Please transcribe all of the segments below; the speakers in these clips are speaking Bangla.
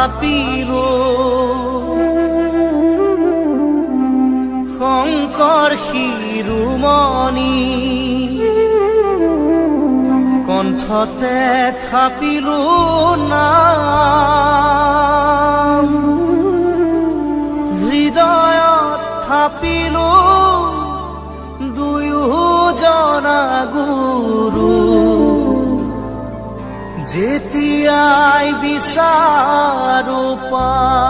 papiro শঙ্কর শিৰুমণি কণ্ঠতে থাপিলো না হৃদয়ত থাপিলো দুয়োজনা গুৰু যেতিয়াই বিচাৰ পারো পা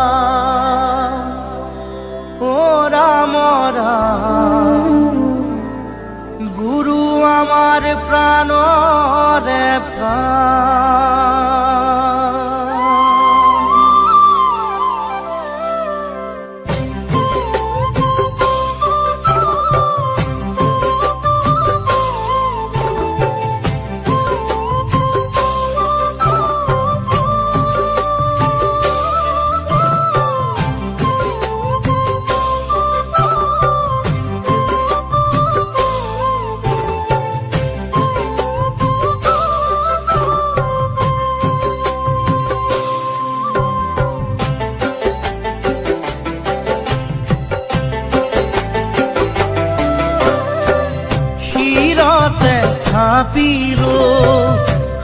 মতে ভাবিলো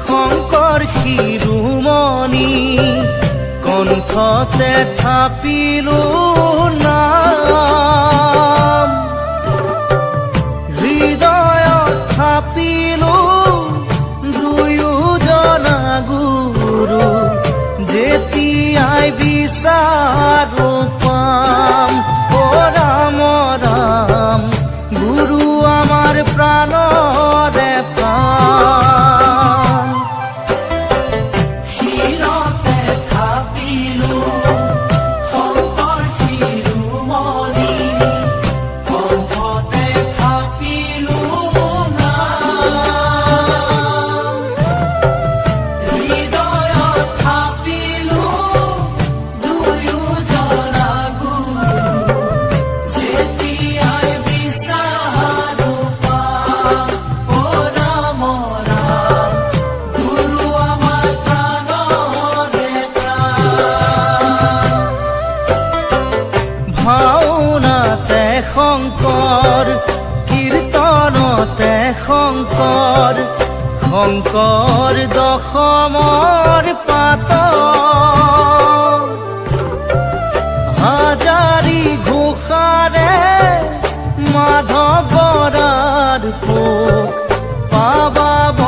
শংকৰ শিৰোমণি কণ্ঠতে থাপিলোঁ।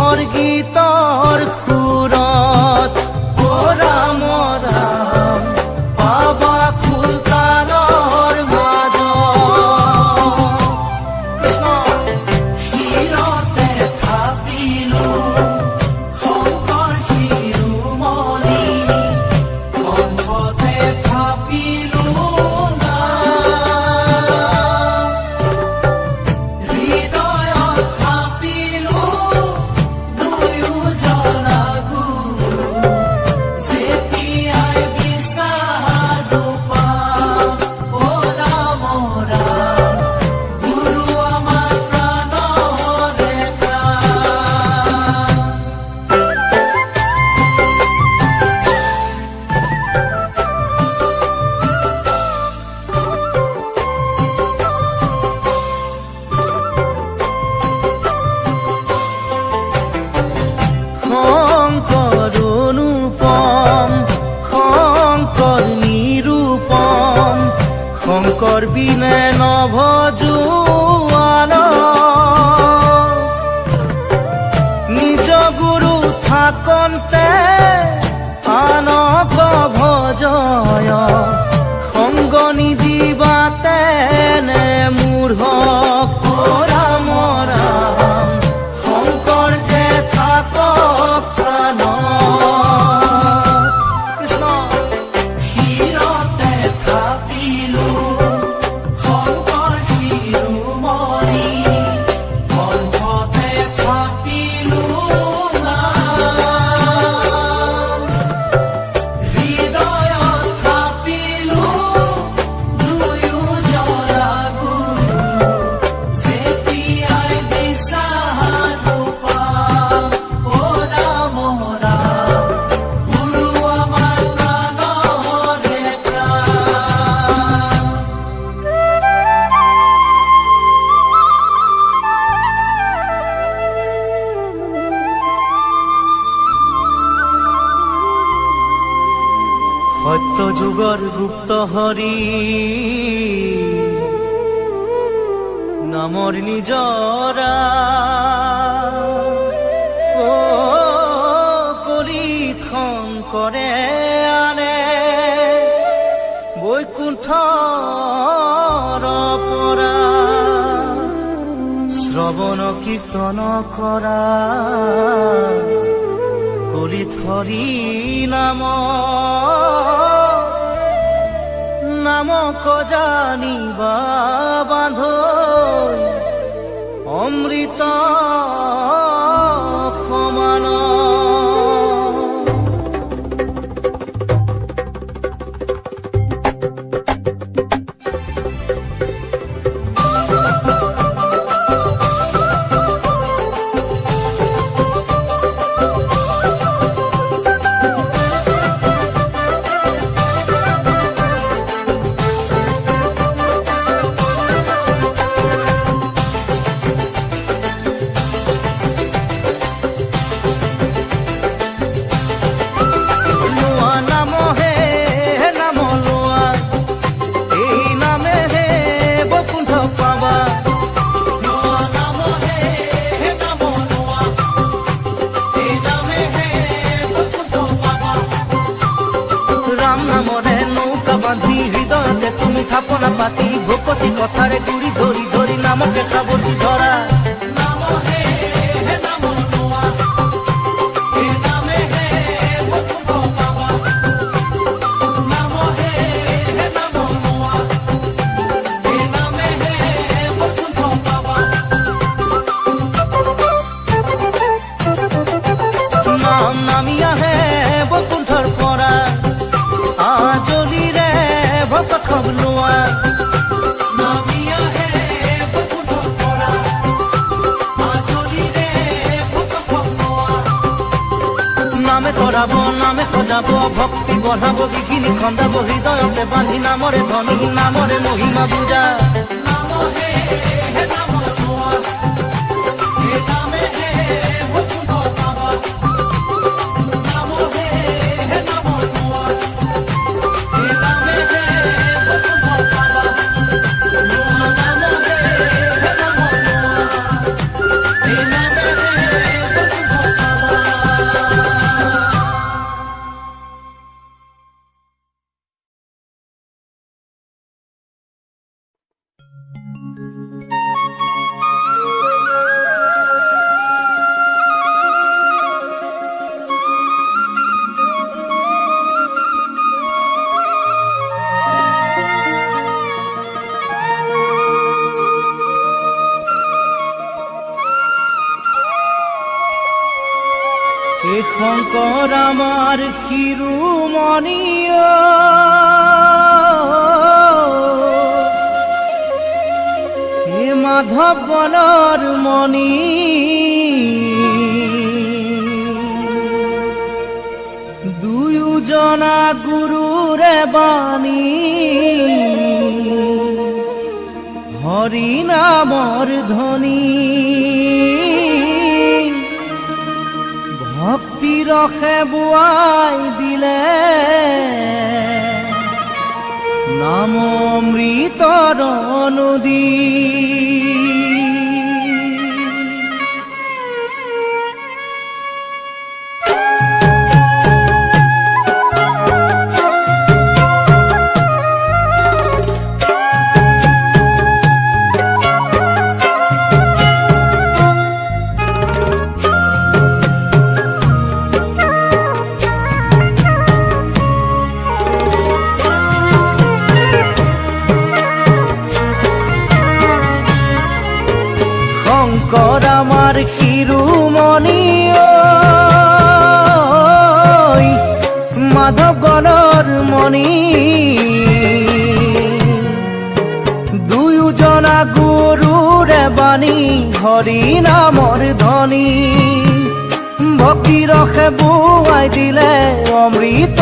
morgue আমর নিজরা ও করি খং করে আনে বৈকুণ্ঠ পরা শ্রবণ কীর্তন কৰা কলি ধৰি নাম। নামক জানিবা বাঁধো। অমৃত সমান 엄마 부자. মাধব বলার মণি। দুজনা গুরুর বাণী। হরি নামর ধ্বনি। ভক্তি রখে বুয়াই দিলে। নাম অমৃত নদী। রখে বুয়াই দিলে অমৃত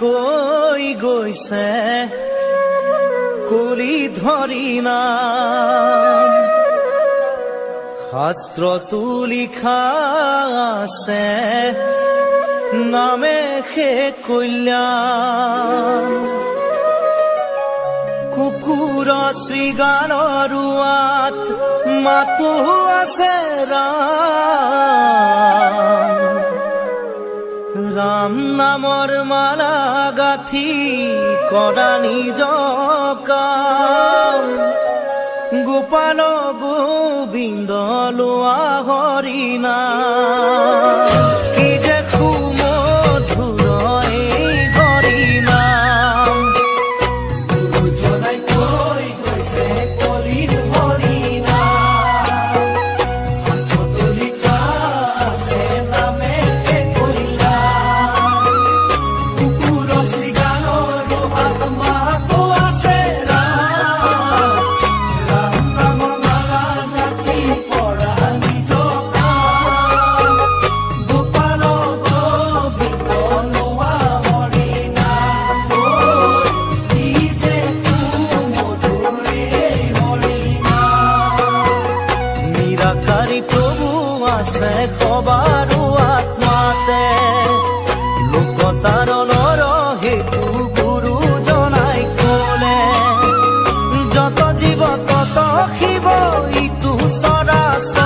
কৈ গৈছে? কৰি ধৰি না শাস্ত্ৰতো লিখা আছে, নামে সে কল্যাণ। কুকুৰ শৃগাল ৰোৱাত মাতো আছে ৰাম রাম নামর মালা গাথি করা নিজ গোপাল গোবিন্দ লোয়া হরিনা কি যে খুব sorasa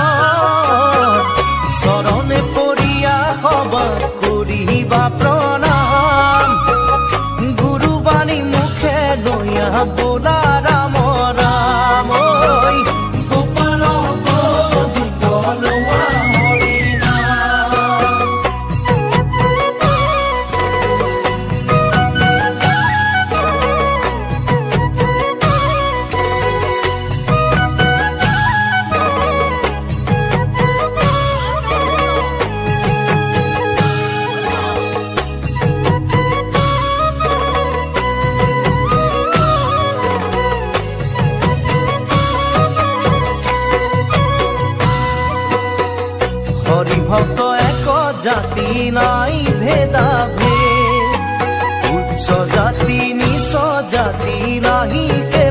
ভক্ত এক জাতি নাই ভেদা ভে উচ্চ জাতি নিচ জাতি নাহি কে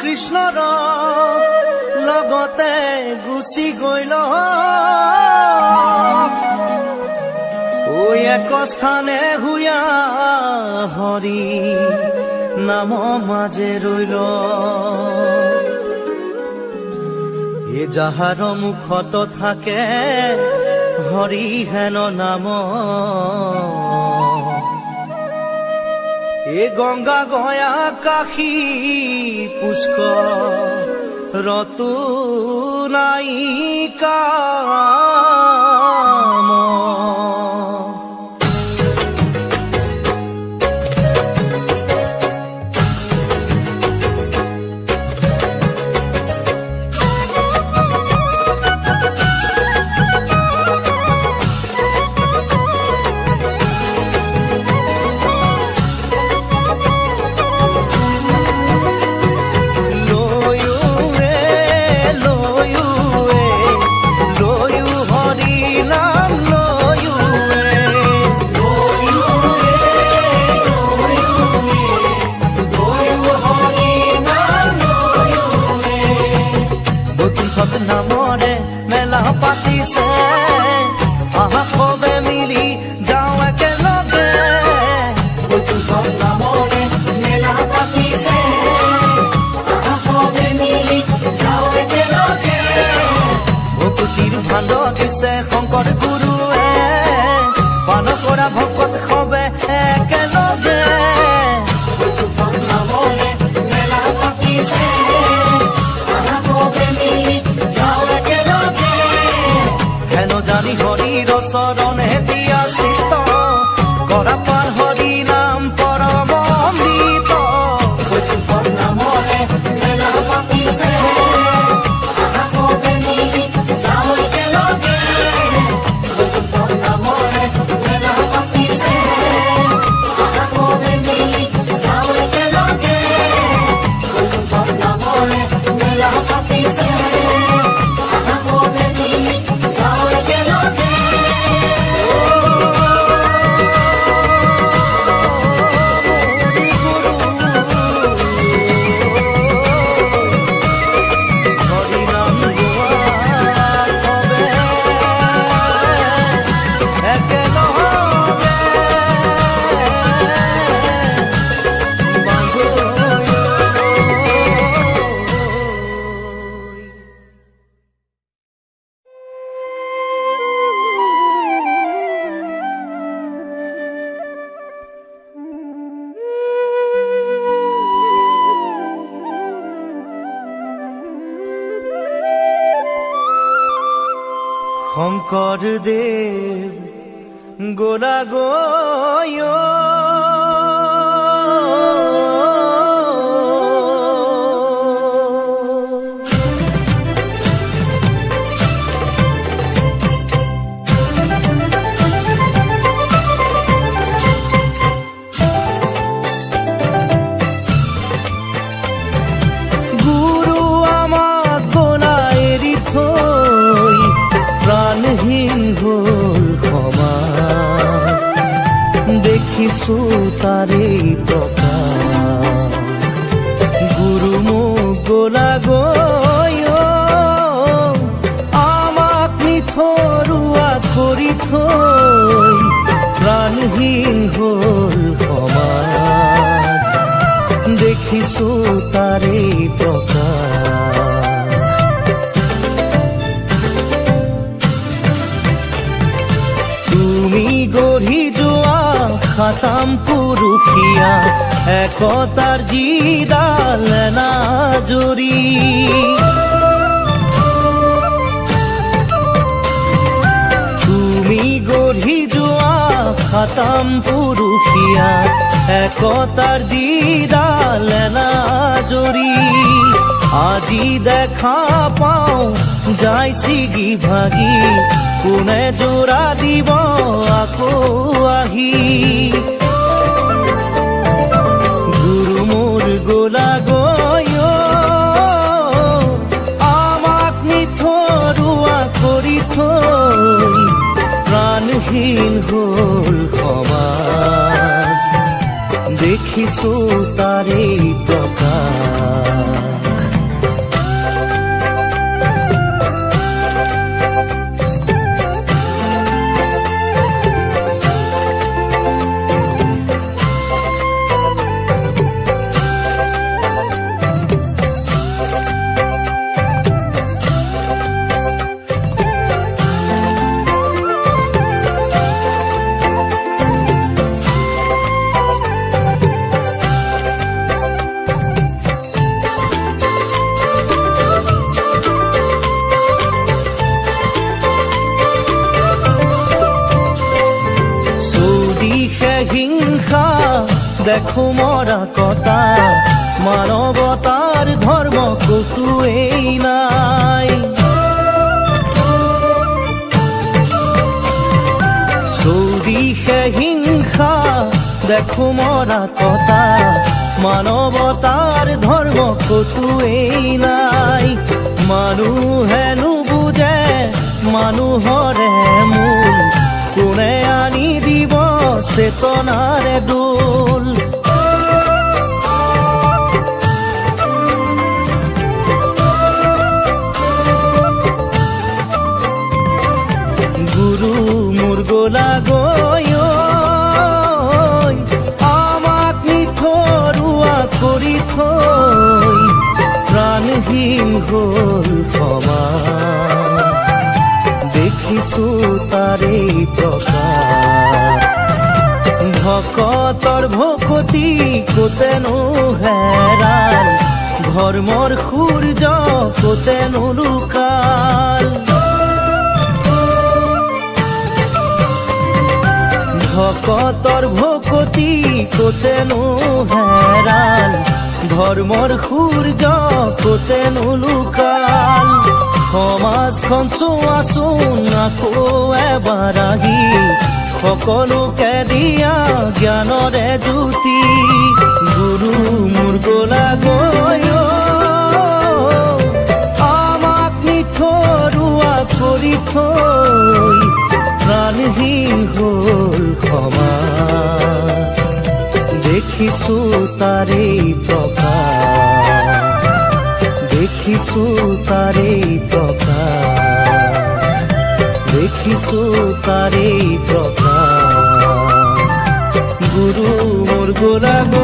কৃষ্ণৰ লগতে গুচি গৈল ওই এক স্থানে হুয়া হৰি নাম মাজে রইল। এ যাহার মুখত থাকে হৰি হেন নাম। এ গঙ্গা গয়া কাখি পুষ্ক রতু নাইকা গুরু ভালো দিছে শঙ্কৰ গুৰুৱে। পান কৰা ভকত হবে একেলগে। হেনো জানি হৰি ৰচৰ হরদেব গোলা গোয় পুৰুষীয়া একতাৰ যিডাল নাজৰি তুমি গঢ়ি যোৱা খাতাম পুৰুষীয়া একতাৰ যিডাল নাজৰি আজি দেখা পাওঁ, যাই ছিগি ভাগি, কোনে জোৰা দিব আকৌ আহি। মোৰ গোলা গয় আমাক নিথৰুৱা কৰি থৈ প্ৰাণহীন হ'ল সমাজ। দেখিছো তাৰে দেখো মৰা কটা মানৱতাৰ ধৰ্ম কতোৱেই নাই। চৌদিশে হিংসা, দেখো মৰা কটা মানৱতাৰ ধৰ্ম কতোৱেই নাই। মানুহে নুবুজে মানুহৰে মূল, কোনে আনি দিব চেতনাৰে দোল। গুৰু মোৰ গোলা গয় আমাক নিথৰুৱা কৰি থৈ, প্ৰাণহীন হ'ল সমাজ। দেখিছো তাৰে প্ৰকাশ। ভকতৰ ভকতি কোতেনো হেৰাল ধৰ্মৰ সূৰ্য কোতেনো লুকাল? ভকতৰ ভকতি কোতেনো হেৰাল ধৰ্মৰ সূৰ্য কোতেনো লুকাল? সমাজখন চোৱাচোন আকৌ এবাৰ আহি সকলোকে দিয়া জ্ঞানৰে জ্যোতি, গুৰু মোৰ গোলা গয় আমাক নিথৰুৱা কৰি থৈ প্ৰাণহীন হ'ল সমাজ। দেখিছো তাৰে প্ৰকাশ, দেখিছো তাৰে প্ৰকাশ, দেখিছো তাৰে প্ৰকাশ। গোলা গয়